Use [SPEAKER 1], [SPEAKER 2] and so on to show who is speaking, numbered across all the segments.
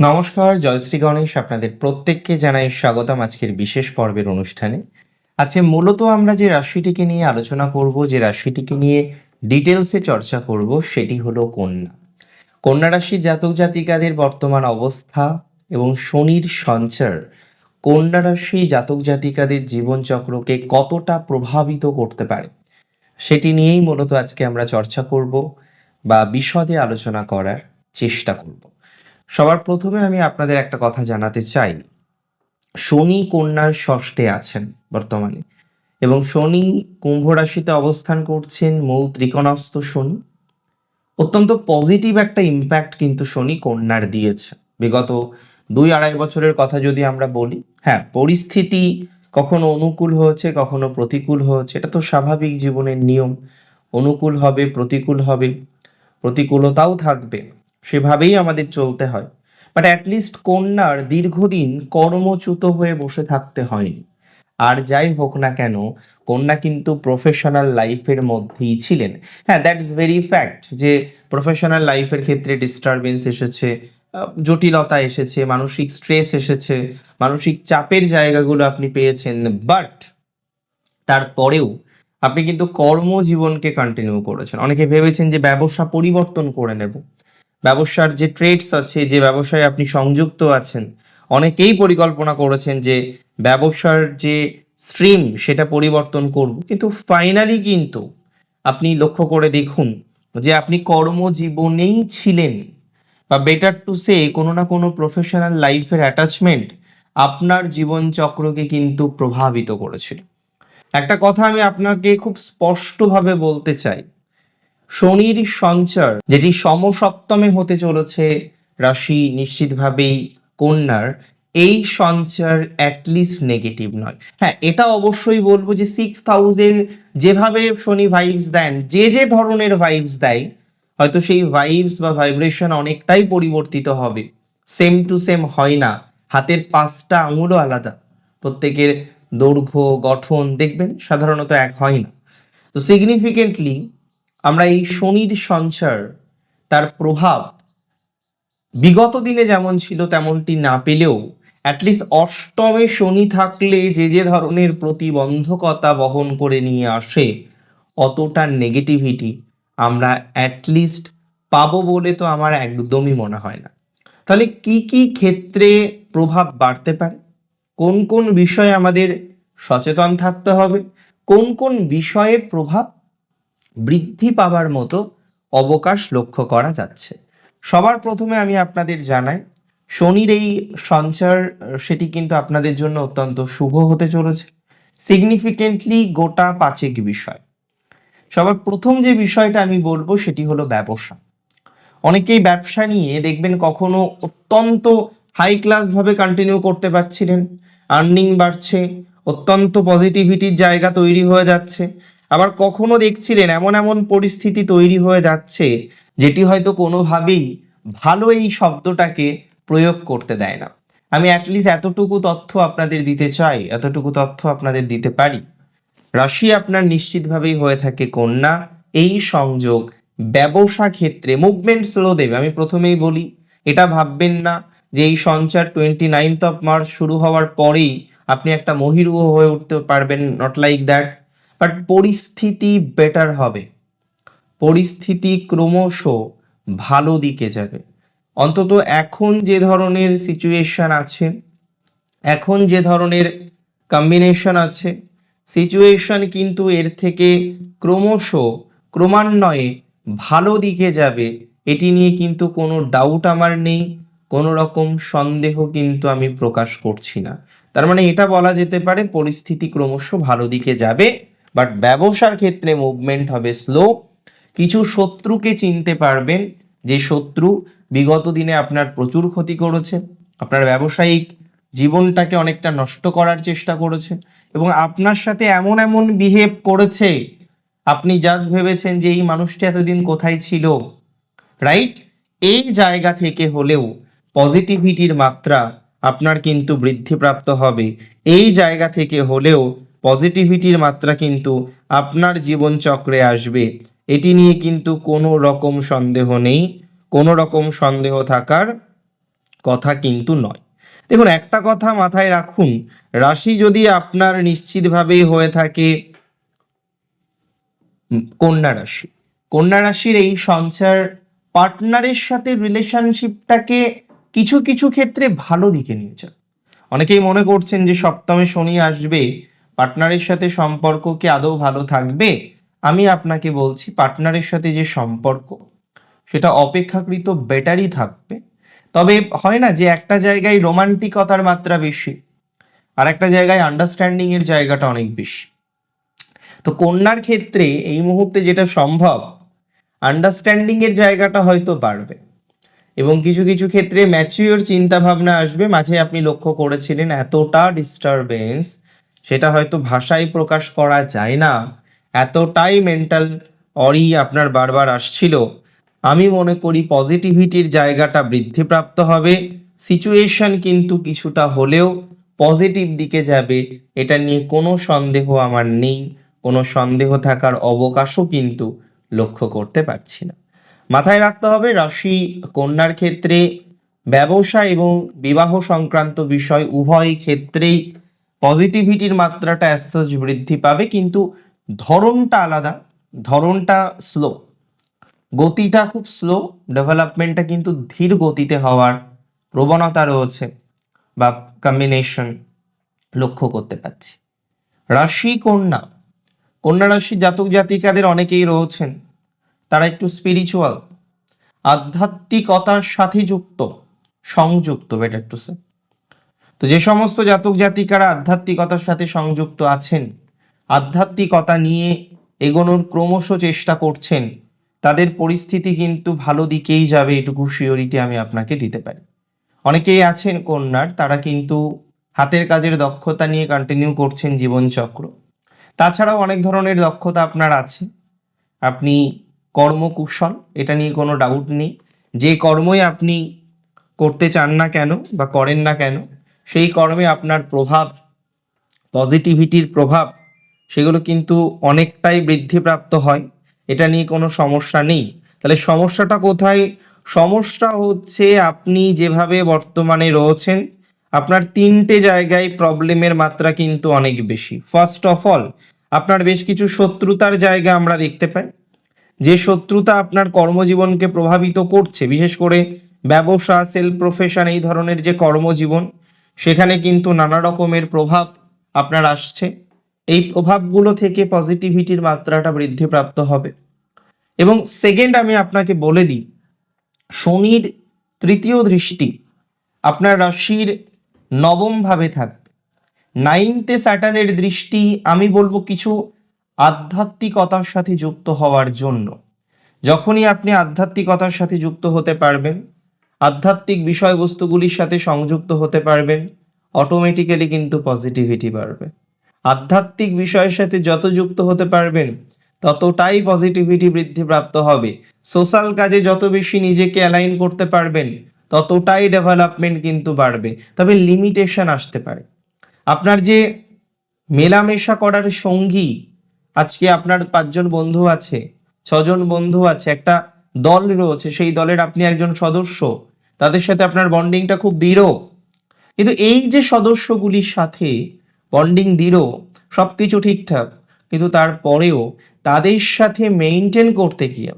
[SPEAKER 1] নমস্কার, জয়শ্রী গণেশ আপনাদের প্রত্যেককে জানাই স্বাগতম আজকের বিশেষ পর্বের অনুষ্ঠানে। আজকে মূলত আমরা যে রাশিটিকে নিয়ে আলোচনা করব, যে রাশিটিকে নিয়ে ডিটেলসে চর্চা করব, সেটি হলো কন্যা। কন্যা রাশির জাতক জাতিকাদের বর্তমান অবস্থা এবং শনির সঞ্চার কন্যা রাশি জাতক জাতিকাদের জীবনচক্রকে কতটা প্রভাবিত করতে পারে, সেটি নিয়েই মূলত আজকে আমরা চর্চা করব বা বিশদে আলোচনা করার চেষ্টা করব। সবার প্রথমে আমি আপনাদের একটা কথা জানাতে চাই। শনি কন্যার ষষ্ঠে আছেন বর্তমানে এবং শনি কুম্ভ রাশিতে অবস্থান করছেন মূল ত্রিকোণাস্ত শনি। অত্যন্ত পজিটিভ একটা ইম্প্যাক্ট কিন্তু শনি কন্যার দিয়েছে। বিগত দুই আড়াই বছরের কথা যদি আমরা বলি হ্যাঁ পরিস্থিতি কখনো অনুকূল হয়েছে, কখনো প্রতিকূল হয়েছে, এটা তো স্বাভাবিক জীবনের নিয়ম। অনুকূল হবে, প্রতিকূল হবে, প্রতিকূলতাও থাকবে। সেভাবেই আমাদের চলতে হয়। বাট অ্যাটলিস্ট কন্যার দীর্ঘদিন কর্মচ্যুত হয়ে বসে থাকতে হয়নি। আর যাই হোক না কেন, কন্যা কিন্তু প্রফেশনাল লাইফের মধ্যেই ছিলেন। হ্যাঁ দ্যাট ইজ ভেরি ফ্যাক্ট যে প্রফেশনাল লাইফের ক্ষেত্রে ডিস্টারবেন্স এসেছে জটিলতা এসেছে, মানসিক স্ট্রেস এসেছে, মানসিক চাপের জায়গাগুলো আপনি পেয়েছেন। বাট তারপরেও আপনি কিন্তু কর্মজীবনকে কন্টিনিউ করেছেন। অনেকে ভেবেছেন যে ব্যবসা পরিবর্তন করে নেব। ব্যবসার যে ট্রেডস আছে, যে ব্যবসায় আপনি সংযুক্ত আছেন, অনেকেই পরিকল্পনা করেছেন যে ব্যবসার যে স্ট্রিম সেটা পরিবর্তন করব। কিন্তু ফাইনালি কিন্তু আপনি লক্ষ্য করে দেখুন যে আপনি কর্মজীবনেই ছিলেন বা বেটার টু সে কোনো না কোনো প্রফেশনাল লাইফের অ্যাটাচমেন্ট আপনার জীবনচক্রকে কিন্তু প্রভাবিত করেছিল। একটা কথা আমি আপনাকে খুব স্পষ্টভাবে বলতে চাই। শনির সঞ্চার যেটি সমসপ্তমে হতে চলেছে রাশি, নিশ্চিতভাবেই কন্যার, এই সঞ্চার অ্যাটলিস্ট নেগেটিভ নয়। হ্যাঁ এটা অবশ্যই বলব যে সিক্স থাউজেন্ড যেভাবে শনি ভাইবস দেন, যে যে ধরনের ভাইবস দেয়, হয়তো সেই ভাইবস বা ভাইব্রেশন অনেকটাই পরিবর্তিত হবে। সেম টু সেম হয় না। হাতের পাঁচটা আঙুলও আলাদা। প্রত্যেকের দৈর্ঘ্য, গঠন দেখবেন, সাধারণত এক হয় না। তো সিগনিফিকেন্টলি আমরা এই শনির সঞ্চার, তার প্রভাব বিগত দিনে যেমন ছিল তেমনটি না পেলেও অ্যাটলিস্ট অষ্টমে শনি থাকলে যে যে ধরনের প্রতিবন্ধকতা বহন করে নিয়ে আসে, অতটা নেগেটিভিটি আমরা অ্যাটলিস্ট পাবো বলে তো আমার একদমই মনে হয় না। তাহলে কি কি ক্ষেত্রে প্রভাব বাড়তে পারে? কোন কোন বিষয়ে আমাদের সচেতন থাকতে হবে? কোন কোন বিষয়ে প্রভাব বৃদ্ধি পাবার মতো অবকাশ লক্ষ্য করা যাচ্ছে। সবার প্রথমে আমি আপনাদের জানাই, শনির এই সঞ্চার, সেটি কিন্তু আপনাদের জন্য অত্যন্ত শুভ হতে চলেছে। সিগনিফিকেন্টলি গোটা পাঁচেক বিষয়। সবার প্রথম যে বিষয়টা আমি বলব, সেটি হলো ব্যবসা। অনেকেই ব্যবসা নিয়ে দেখবেন কখনো অত্যন্ত হাই ক্লাস ভাবে কন্টিনিউ করতে পারছিলেন। আর্নিং বাড়ছে, অত্যন্ত পজিটিভিটির জায়গা তৈরি হয়ে যাচ্ছে। আবার কখনো দেখছিলেন এমন এমন পরিস্থিতি তৈরি হয়ে যাচ্ছে, যেটি হয়তো কোনোভাবেই ভালো এই শব্দটাকে প্রয়োগ করতে দেয় না। আমি অ্যাটলিস্ট এতটুকু তথ্য আপনাদের দিতে চাই, এতটুকু তথ্য আপনাদের দিতে পারি। রাশি আপনার নিশ্চিতভাবেই হয়ে থাকে কন্যা, এই সংযোগ ব্যবসা ক্ষেত্রে মুভমেন্ট স্লো দেবে, আমি প্রথমেই বলি, এটা ভাববেন না যে এই সঞ্চার টোয়েন্টি নাইনথ অফ মার্চ শুরু হওয়ার পরেই আপনি একটা মহিরুহ হয়ে উঠতে পারবেন নট লাইক দ্যাট বাট পরিস্থিতি বেটার হবে। পরিস্থিতি ক্রমশ ভালো দিকে যাবে। অন্তত এখন যে ধরনের সিচুয়েশন আছে, এখন যে ধরনের কম্বিনেশন আছে সিচুয়েশন কিন্তু এর থেকে ক্রমশ, ক্রমান্বয়ে ভালো দিকে যাবে, এটি নিয়ে কিন্তু কোনো ডাউট আমার নেই, কোনো রকম সন্দেহ কিন্তু আমি প্রকাশ করছি না। তার মানে এটা বলা যেতে পারে পরিস্থিতি ক্রমশ ভালো দিকে যাবে। বাট ব্যবসার ক্ষেত্রে মুভমেন্ট হবে স্লো কিছু শত্রুকে চিনতে পারবেন। যে শত্রু বিগত দিনে আপনার প্রচুর ক্ষতি করেছে। আপনার ব্যবসায়িক জীবনটাকে অনেকটা নষ্ট করার চেষ্টা করেছে। এবং আপনার সাথে এমন এমন বিহেভ করেছে। আপনি জাস্ট ভেবেছেন যে এই মানুষটি এতদিন কোথায় ছিল। রাইট এই জায়গা থেকে হলেও পজিটিভিটির মাত্রা আপনার কিন্তু বৃদ্ধিপ্রাপ্ত হবে। এই জায়গা থেকে হলেও পজিটিভিটির মাত্রা কিন্তু আপনার জীবন চক্রে আসবে। এটি নিয়ে কিন্তু কোনো রকম সন্দেহ নেই, কোনো রকম সন্দেহ থাকার কথা কিন্তু নয়। দেখুন, একটা কথা মাথায় রাখুন, রাশি যদি আপনার নিশ্চিতভাবেই হয়ে থাকে কন্যা রাশি। কন্যা রাশির এই সঞ্চার পার্টনারের সাথে রিলেশনশিপটাকে কিছু কিছু ক্ষেত্রে ভালো দিকে নিয়ে যান অনেকেই মনে করছেন যে সপ্তমে শনি আসবে পার্টনারের সাথে সম্পর্ক কি আদৌ ভালো থাকবে? আমি আপনাকে বলছি, পার্টনারের সাথে যে সম্পর্ক, সেটা অপেক্ষাকৃত বেটারই থাকবে। তবে হয় না যে একটা জায়গায় রোমান্টিকতার মাত্রা বেশি, আর একটা জায়গায় আন্ডারস্ট্যান্ডিং এর জায়গাটা অনেক বেশি। তো কন্যার ক্ষেত্রে এই মুহূর্তে যেটা সম্ভব আন্ডারস্ট্যান্ডিং এর জায়গাটা হয়তো বাড়বে। এবং কিছু কিছু ক্ষেত্রে ম্যাচিওর চিন্তা ভাবনা আসবে। মাঝে আপনি লক্ষ্য করেছিলেন এতটা ডিস্টারবেন্স সেটা হয়তো ভাষায় প্রকাশ করা যায় না। এতটাই মেন্টাল অরি আপনার বারবার আসছিল। আমি মনে করি পজিটিভিটির জায়গাটা বৃদ্ধিপ্রাপ্ত হবে। সিচুয়েশন কিন্তু কিছুটা হলেও পজিটিভ দিকে যাবে। এটা নিয়ে কোনো সন্দেহ আমার নেই। কোনো সন্দেহ থাকার অবকাশও কিন্তু লক্ষ্য করতে পারছি না। মাথায় রাখতে হবে রাশি কন্যার ক্ষেত্রে ব্যবসা এবং বিবাহ সংক্রান্ত বিষয় উভয় ক্ষেত্রেই পজিটিভিটির মাত্রাটা অ্যাসাজ বৃদ্ধি পাবে, কিন্তু ধরনটা আলাদা, ধরনটা স্লো গতিটা খুব স্লো ডেভেলপমেন্টটা কিন্তু ধীর গতিতে হওয়ার প্রবণতা রয়েছে বা কম্বিনেশন লক্ষ্য করতে পারছি। রাশি, কন্যা। কন্যা রাশি জাতক জাতিকাদের অনেকেই রয়েছেন, তারা একটু স্পিরিচুয়াল আধ্যাত্মিকতার সাথে যুক্ত, সংযুক্ত বেটার টু সে তো যে সমস্ত জাতক জাতিকারা আধ্যাত্মিকতার সাথে সংযুক্ত আছেন, আধ্যাত্মিকতা নিয়ে এগোনোর ক্রমশ চেষ্টা করছেন, তাদের পরিস্থিতি কিন্তু ভালো দিকেই যাবে এটুকু শিওরিটি আমি আপনাকে দিতে পারি। অনেকেই আছেন কন্যার, তারা কিন্তু হাতের কাজের দক্ষতা নিয়ে কন্টিনিউ করছেন জীবনচক্র। তাছাড়াও অনেক ধরনের দক্ষতা আপনার আছে। আপনি কর্মকুশল, এটা নিয়ে কোনো ডাউট নেই। যে কর্মই আপনি করতে চান না কেন বা করেন না কেন সেই কর্মে আপনার প্রভাব পজিটিভিটির প্রভাব, সেগুলো কিন্তু অনেকটাই বৃদ্ধিপ্রাপ্ত হয়। এটা নিয়ে কোনো সমস্যা নেই। তাহলে সমস্যাটা কোথায়? সমস্যা হচ্ছে আপনি যেভাবে বর্তমানে রয়েছেন, আপনার তিনটে জায়গায় প্রবলেমের মাত্রা কিন্তু অনেক বেশি। ফার্স্ট অফ অল আপনার বেশ কিছু শত্রুতার জায়গা আমরা দেখতে পাই। যে শত্রুতা আপনার কর্মজীবনকে প্রভাবিত করছে, বিশেষ করে ব্যবসা সেলফ প্রফেশন এই ধরনের যে কর্মজীবন সেখানে কিন্তু নানা রকমের প্রভাব আপনার আসছে। এই প্রভাবগুলো থেকে পজিটিভিটির মাত্রাটা বৃদ্ধিপ্রাপ্ত হবে। এবং সেকেন্ড আমি আপনাকে বলে দিই, শনির তৃতীয় দৃষ্টি আপনার রাশির নবম ভাবে থাকবে নাইনথে স্যাটার্নের দৃষ্টি আমি বলব কিছু আধ্যাত্মিকতার সাথে যুক্ত হওয়ার জন্য। যখনই আপনি আধ্যাত্মিকতার সাথে যুক্ত হতে পারবেন আধ্যাত্মিক বিষয়বস্তুগুলির সাথে সংযুক্ত হতে পারবেন অটোমেটিক্যালি কিন্তু পজিটিভিটি বাড়বে। আধ্যাত্মিক বিষয়ের সাথে যত যুক্ত হতে পারবেন, ততটাই পজিটিভিটি বৃদ্ধিপ্রাপ্ত হবে। সোশ্যাল কাজে যত বেশি নিজেকে অ্যালাইন করতে পারবেন, ততটাই ডেভেলপমেন্ট কিন্তু বাড়বে। তবে লিমিটেশন আসতে পারে। আপনার যে মেলামেশা করার সঙ্গী, আজকে আপনার পাঁচজন বন্ধু আছে, ছজন বন্ধু আছে, একটা দল রয়েছে, সেই দলের আপনি একজন সদস্য। তাদের সাথে আপনার বন্ডিংটা খুব দৃঢ়। কিন্তু এই যে সদস্যগুলির সাথে বন্ডিং দৃঢ় সব কিছু ঠিকঠাক, কিন্তু তারপরেও তাদের সাথে মেনটেন করতে গিয়ে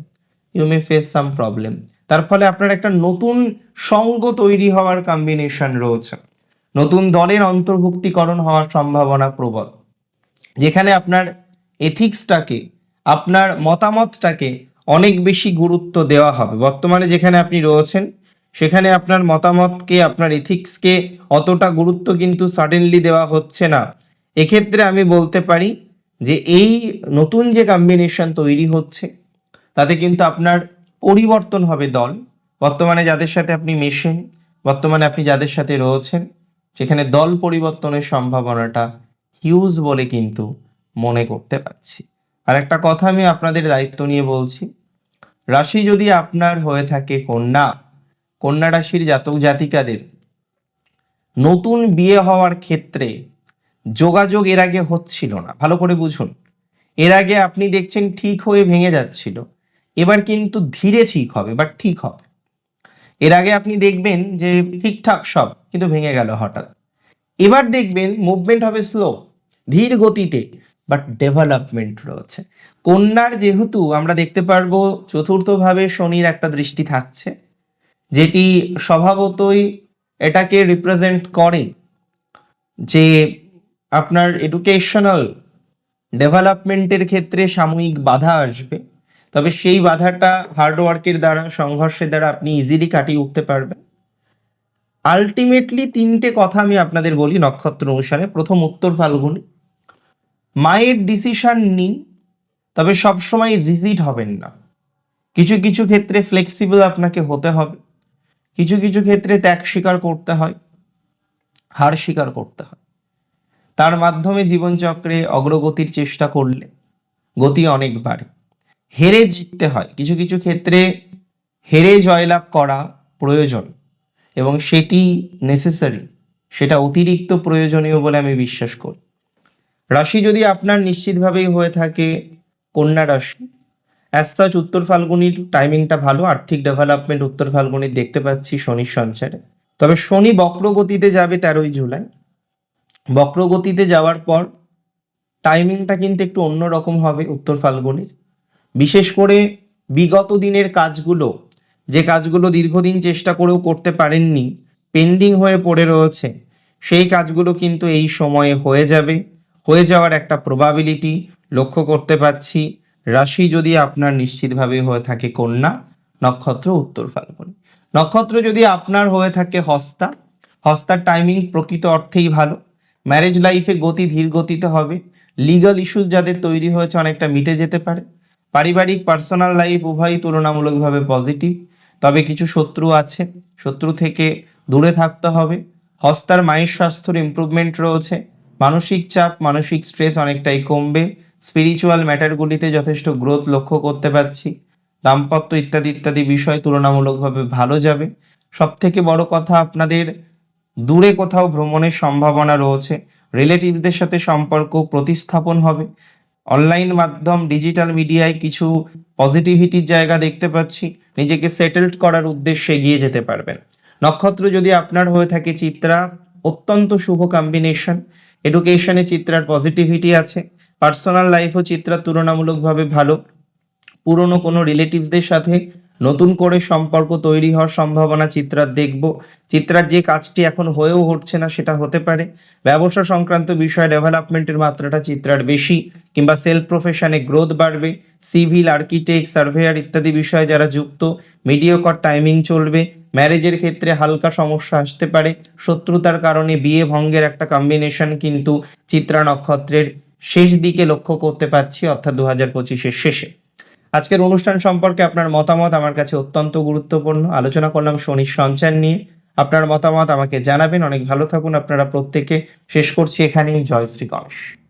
[SPEAKER 1] you may face some problem তার ফলে আপনার একটা নতুন সঙ্গ তৈরি হওয়ার কম্বিনেশন রয়েছে। নতুন দলের অন্তর্ভুক্তিকরণ হওয়ার সম্ভাবনা প্রবল। যেখানে আপনার এথিক্সটাকে আপনার মতামতটাকে অনেক বেশি গুরুত্ব দেওয়া হবে। বর্তমানে যেখানে আপনি রয়েছেন সেখানে আপনার মতামতকে, আপনার এথিক্সকে অতটা গুরুত্ব কিন্তু সাডেনলি দেওয়া হচ্ছে না। এক্ষেত্রে আমি বলতে পারি যে এই নতুন যে কম্বিনেশন তৈরি হচ্ছে, তাতে কিন্তু আপনার পরিবর্তন হবে দল। বর্তমানে যাদের সাথে আপনি মেশেন, বর্তমানে আপনি যাদের সাথে রয়েছেন, সেখানে দল পরিবর্তনের সম্ভাবনাটা হিউজ বলে কিন্তু মনে করতে পারছি। আর একটা কথা আমি আপনাদের দায়িত্ব নিয়ে বলছি, রাশি যদি আপনার হয়ে থাকে কন্যা কন্যা রাশির জাতক জাতিকাদের। নতুন বিয়ে হওয়ার ক্ষেত্রে যোগাযোগ এর আগে হচ্ছিল না। ভালো করে বুঝুন। এর আগে আপনি দেখছেন ঠিক হয়ে ভেঙে যাচ্ছিল। এবার কিন্তু ধীরে ঠিক হবে বাট ঠিক হবে। এর আগে আপনি দেখবেন যে ঠিকঠাক সব, কিন্তু ভেঙে গেল হঠাৎ। এবার দেখবেন মুভমেন্ট হবে স্লো ধীর গতিতে বাট ডেভেলপমেন্ট রয়েছে। কন্যার যেহেতু আমরা দেখতে পারব চতুর্থভাবে শনির একটা দৃষ্টি থাকছে যেটি স্বভাবতই এটাকে রিপ্রেজেন্ট করে যে আপনার এডুকেশনাল ডেভেলপমেন্টের ক্ষেত্রে সাময়িক বাধা আসবে, তবে সেই বাধাটা হার্ডওয়ার্কের দ্বারা, সংঘর্ষের দ্বারা আপনি ইজিলি কাটিয়ে উঠতে পারবেন। আলটিমেটলি তিনটে কথা আমি আপনাদের বলি নক্ষত্র অনুসারে। প্রথম উত্তর ফাল্গুনি। মায়ের ডিসিশন নিন, তবে সবসময় রিজিড হবেন না। কিছু কিছু ক্ষেত্রে ফ্লেক্সিবল আপনাকে হতে হবে। কিছু কিছু ক্ষেত্রে ত্যাগ স্বীকার করতে হয়, হার স্বীকার করতে হয়। তার মাধ্যমে জীবনচক্রে অগ্রগতির চেষ্টা করলে গতি অনেক বাড়ে। হেরে জিততে হয়। কিছু কিছু ক্ষেত্রে হেরে জয়লাভ করা প্রয়োজন এবং সেটি নেসেসারি সেটা অতিরিক্ত প্রয়োজনীয় বলে আমি বিশ্বাস করি। রাশি যদি আপনার নিশ্চিতভাবেই হয়ে থাকে, কন্যা রাশি অ্যাজ সাচ উত্তর ফাল্গুনির টাইমিংটা ভালো, আর্থিক ডেভেলপমেন্ট উত্তর ফাল্গুনির দেখতে পাচ্ছি শনির সঞ্চারে। তবে শনি বক্রগতিতে যাবে তেরোই জুলাই। বক্রগতিতে যাওয়ার পর টাইমিংটা কিন্তু একটু অন্যরকম হবে উত্তর ফাল্গুনির বিশেষ করে বিগত দিনের কাজগুলো, যে কাজগুলো দীর্ঘদিন চেষ্টা করেও করতে পারেননি পেন্ডিং হয়ে পড়ে রয়েছে, সেই কাজগুলো কিন্তু এই সময়ে হয়ে যাবে। হয়ে যাওয়ার একটা প্রবাবিলিটি লক্ষ্য করতে পাচ্ছি। রাশি যদি আপনার নিশ্চিতভাবে হয়ে থাকে কন্যা, নক্ষত্র উত্তর ফাল্গুনি। নক্ষত্র যদি আপনার হয়ে থাকে হস্তা, হস্তার টাইমিং প্রকৃত অর্থেই ভালো। ম্যারেজ লাইফে গতি ধীর গতিতে হবে। লিগাল ইস্যুস যাদের তৈরি হয়েছে অনেকটা মিটে যেতে পারে। পারিবারিক পার্সোনাল লাইফ উভয়ই তুলনামূলকভাবে পজিটিভ তবে কিছু শত্রু আছে। শত্রু থেকে দূরে থাকতে হবে। হস্তার মায়ের স্বাস্থ্যর ইমপ্রুভমেন্ট রয়েছে। মানসিক চাপ, মানসিক স্ট্রেস অনেকটাই কমবে। স্পিরিচুয়াল ম্যাটারগুলিতে যথেষ্ট গ্রোথ লক্ষ্য করতে পারছি। দাম্পত্য ইত্যাদি ইত্যাদি বিষয় তুলনামূলকভাবে ভালো যাবে। সব থেকে বড় কথা আপনাদের দূরে কোথাও ভ্রমণের সম্ভাবনা রয়েছে। রিলেটিভদের সাথে সম্পর্ক প্রতিস্থাপন হবে। অনলাইন মাধ্যম ডিজিটাল মিডিয়ায় কিছু পজিটিভিটির জায়গা দেখতে পাচ্ছি। নিজেকে সেটেলড করার উদ্দেশ্যে এগিয়ে যেতে পারবেন। নক্ষত্র যদি আপনার হয়ে থাকে চিত্রা, অত্যন্ত শুভ কম্বিনেশন এডুকেশনে চিত্রার পজিটিভিটি আছে। পার্সোনাল লাইফও চিত্রা তুলনামূলকভাবে ভালো। পুরনো কোনো রিলেটিভসদের সাথে নতুন করে সম্পর্ক তৈরি হওয়ার সম্ভাবনা চিত্রার দেখব। চিত্রার যে কাজটি এখন হয়েও উঠছে না সেটা হতে পারে। ব্যবসা সংক্রান্ত বিষয় ডেভেলপমেন্টের মাত্রাটা চিত্রার বেশি কিংবা সেলফ প্রফেশনে গ্রোথ বাড়বে। সিভিল আর্কিটেক্ট সার্ভেয়ার ইত্যাদি বিষয়ে যারা যুক্ত মিডিয়কর টাইমিং চলবে। ম্যারেজের ক্ষেত্রে হালকা সমস্যা আসতে পারে। শত্রুতার কারণে বিয়ে ভঙ্গের একটা কম্বিনেশন কিন্তু চিত্রা নক্ষত্রের শেষ দিকে লক্ষ্য করতে পাচ্ছি অর্থাৎ দু হাজার পঁচিশের শেষে। আজকের অনুষ্ঠান সম্পর্কে আপনার মতামত আমার কাছে অত্যন্ত গুরুত্বপূর্ণ। আলোচনা করলাম শনির সঞ্চার নিয়ে। আপনার মতামত আমাকে জানাবেন। অনেক ভালো থাকুন। আপনারা প্রত্যেকে শেষ করছি এখানেই। জয় শ্রী গণেশ।